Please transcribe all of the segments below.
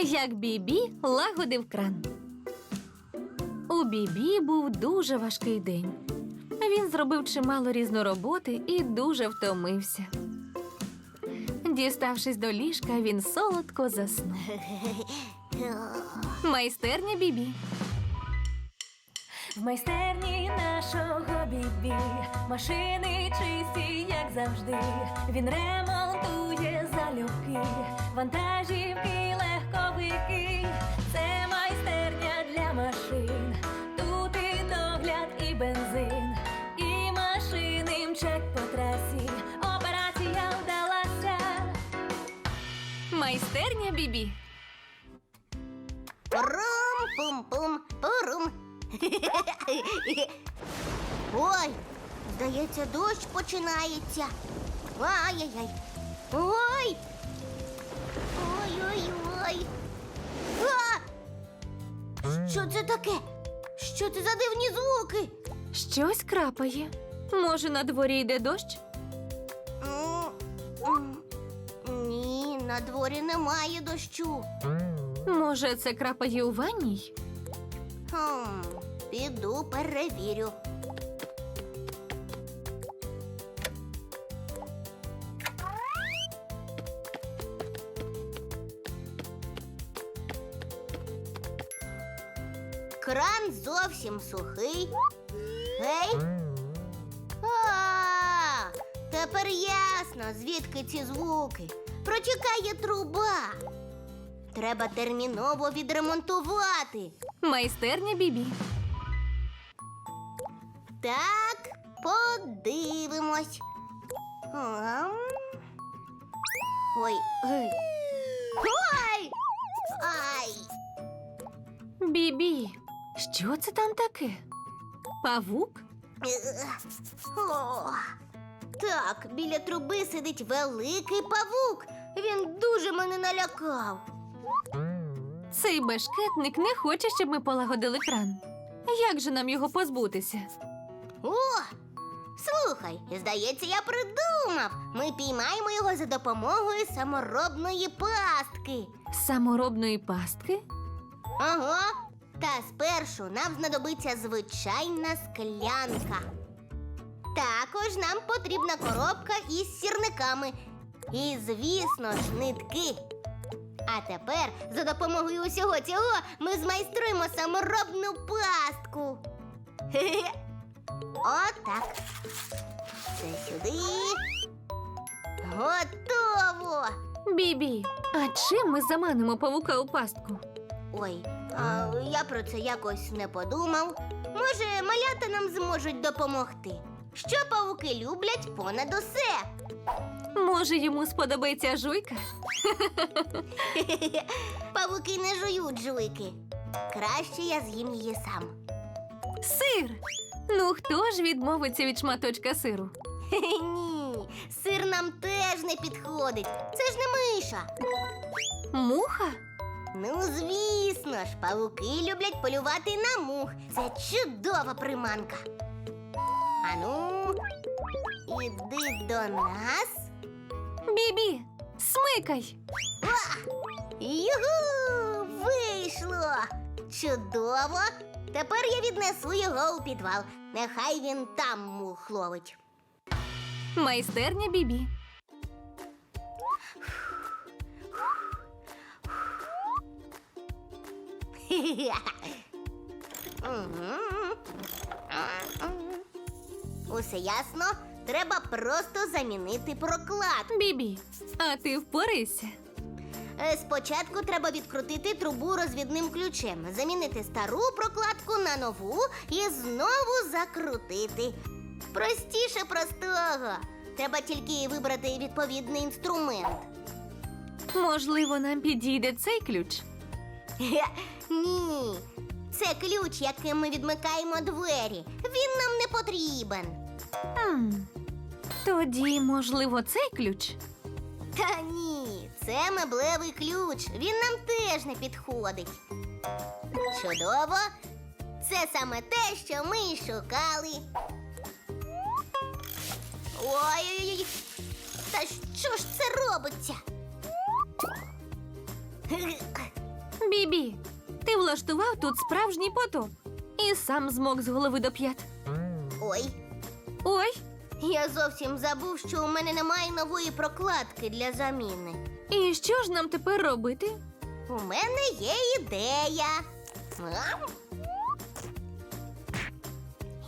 як Бібі лагодив кран. У Бібі був дуже важкий день. Він зробив чимало різнороботи і дуже втомився. Діставшись до ліжка, він солодко заснув. Майстерня Бібі. В майстерні нашого бібі машини чисті, як завжди. Він ремонтує залюбки, вантажівки, легковики. Це майстерня для машин. Тут і догляд, і бензин, і машини мчать по трасі. Операція вдалася. Майстерня Бібі. Пурум-пум-пум-пурум. Ой, здається, дощ починається. Ай-яй-яй. Ой. Ой-ой-ой. Що це таке? Що це за дивні звуки? Щось крапає. Може, на дворі йде дощ? Ні, на дворі немає дощу. Може, це крапає у ванній? Хм, піду перевірю. Кран зовсім сухий. Гей. А, тепер ясно, звідки ці звуки. Протікає труба. Треба терміново відремонтувати. Майстерня Бібі. Так, подивимось. Ам. Ой. Ой. Ой! Ай! Бібі. Що це там таке? Павук? О. Так, біля труби сидить великий павук. Він дуже мене налякав. Цей бешкетник не хоче, щоб ми полагодили кран. Як же нам його позбутися? О! Слухай, здається, я придумав. Ми піймаємо його за допомогою саморобної пастки. Саморобної пастки? Ага. Та спершу нам знадобиться звичайна склянка. Також нам потрібна коробка із сірниками. І, звісно ж, нитки. А тепер за допомогою усього цього ми змайструємо саморобну пастку. Хе-хе. Отак. Це сюди. Готово. Бібі, а чим ми заманимо павука у пастку? Ой, а я про це якось не подумав. Може, малята нам зможуть допомогти. Що павуки люблять понад усе? Може, йому сподобається жуйка? Павуки не жують жуйки. Краще я з'їм її сам. Сир! Ну хто ж відмовиться від шматочка сиру? Хе-хе, Ні, сир нам теж не підходить. Це ж не миша. Муха? Ну, звісно ж, павуки люблять полювати на мух. Це чудова приманка. Ану, іди до нас. Бібі, смикай! Югу! Вийшло! Чудово! Тепер я віднесу його у підвал. Нехай він там мух ловить. Майстерня Бібі. Усе ясно? Треба просто замінити проклад. Бібі, а ти впорайся. Е, Спочатку треба відкрутити трубу розвідним ключем, замінити стару прокладку на нову і знову закрутити. Простіше простого. Треба тільки вибрати відповідний інструмент. Можливо, нам підійде цей ключ. Ні, це ключ, яким ми відмикаємо двері. Він нам не потрібен. Хм. Тоді, можливо, цей ключ. Та ні, це меблевий ключ. Він нам теж не підходить. Чудово. Це саме те, що ми й шукали. Ой-ой-ой. Та що ж це робиться? Бібі, ти влаштував тут справжній потоп і сам змок з голови до п'ят. Ой, Ой, я зовсім забув, що у мене немає нової прокладки для заміни. І що ж нам тепер робити? У мене є ідея. Ам.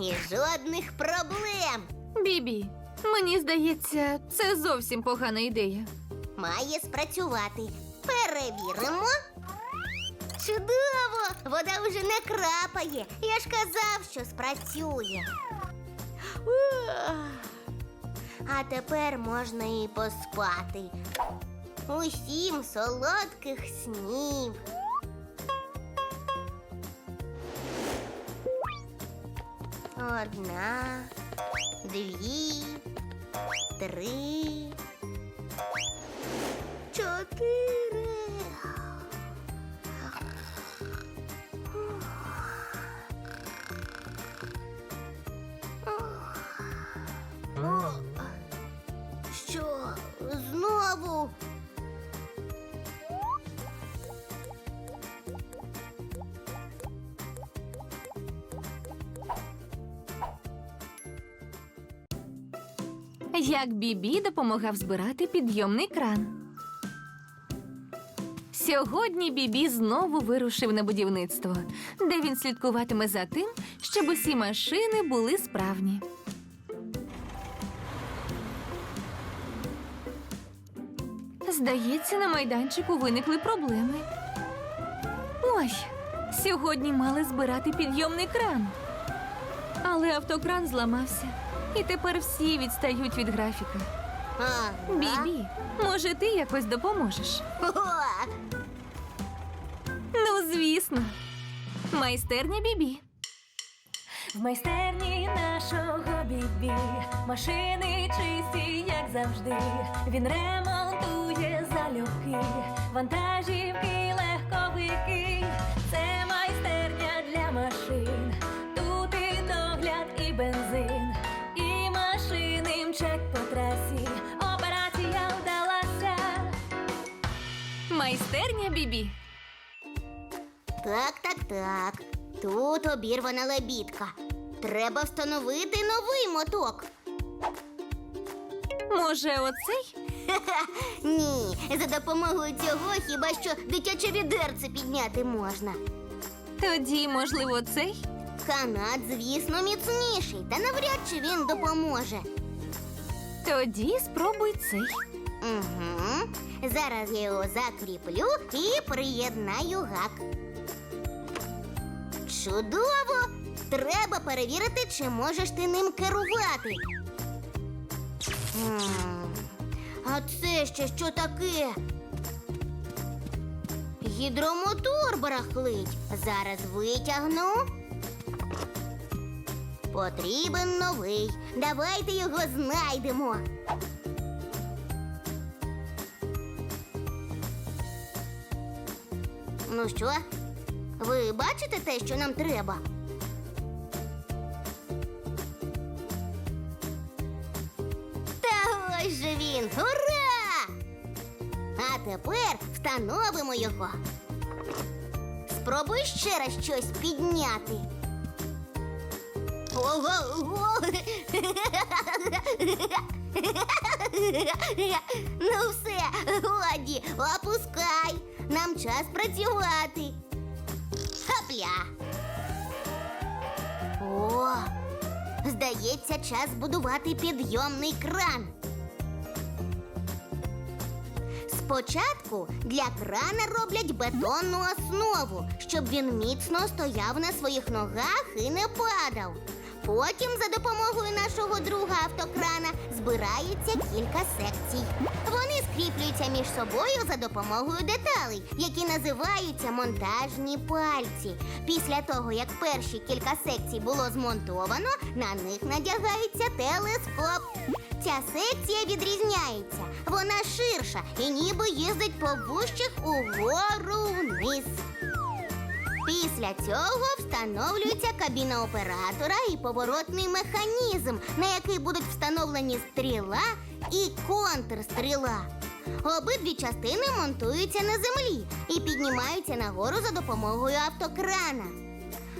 І жодних проблем. Бібі, мені здається, це зовсім погана ідея. Має спрацювати. Перевіримо. Чудово! Вода вже не крапає. Я ж казав, що спрацює. Ух. А тепер можна і поспати. Усім солодких снів. Одна, дві, три, Як Бібі допомагав збирати підйомний кран. Сьогодні Бібі знову вирушив на будівництво, де він слідкуватиме за тим, щоб усі машини були справні. Здається, на майданчику виникли проблеми. Ой, сьогодні мали збирати підйомний кран. Але автокран зламався, і тепер всі відстають від графіка. Бібі, може, ти якось допоможеш? Ну, звісно. Майстерня Бібі. В майстерні нашого бібі машини чисті, як завжди. Він ремонтує залюбки, вантажівки, легковики. Майстерня Бібі. Так, так, так. Тут обірвана лебідка. Треба встановити новий моток. Може, оцей? Ні, за допомогою цього хіба що дитяче відерце підняти можна. Тоді, можливо, цей? Канат, звісно, міцніший, та навряд чи він допоможе. Тоді спробуй цей. Угу. Зараз я його закріплю і приєднаю гак. Чудово! Треба перевірити, чи можеш ти ним керувати. А це ще що таке? Гідромотор барахлить. Зараз витягну. Потрібен новий. Давайте його знайдемо. Ну що, ви бачите те, що нам треба? Та ось же він! Ура! А тепер встановимо його. Спробуй ще раз щось підняти. Ого, ого. Ну все, годі, опускай. Нам час працювати. Хапля. О, здається, час будувати підйомний кран. Спочатку для крана роблять бетонну основу, щоб він міцно стояв на своїх ногах і не падав. Потім за допомогою нашого друга автокрана збирається кілька секцій. Вони скріплюються між собою за допомогою деталей, які називаються монтажні пальці. Після того, як перші кілька секцій було змонтовано, на них надягається телескоп. Ця секція відрізняється. Вона ширша і ніби їздить по вущих угору вниз. Після цього встановлюється кабіна оператора і поворотний механізм, на який будуть встановлені стріла і контрстріла. Обидві частини монтуються на землі і піднімаються нагору за допомогою автокрана.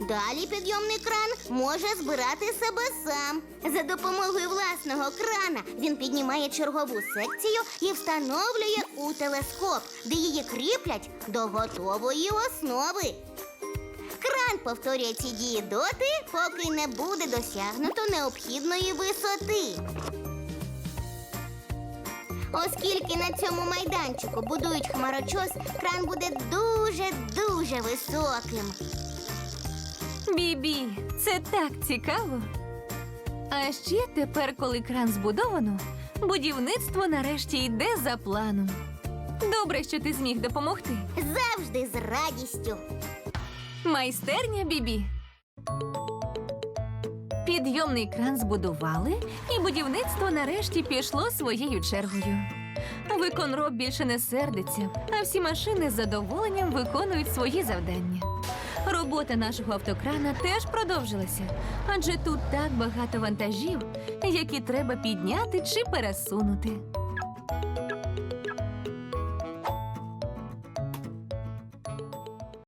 Далі підйомний кран може збирати себе сам. За допомогою власного крана він піднімає чергову секцію і встановлює у телескоп, де її кріплять до готової основи. Повторює ці дії доти, поки не буде досягнуто необхідної висоти. Оскільки на цьому майданчику будують хмарочос, кран буде дуже-дуже високим. Бібі, це так цікаво. А ще тепер, коли кран збудовано, будівництво нарешті йде за планом. Добре, що ти зміг допомогти. Завжди з радістю. Майстерня Бібі. Підйомний кран збудували, і будівництво нарешті пішло своєю чергою. Виконроб більше не сердиться, а всі машини з задоволенням виконують свої завдання. Робота нашого автокрана теж продовжилася, адже тут так багато вантажів, які треба підняти чи пересунути.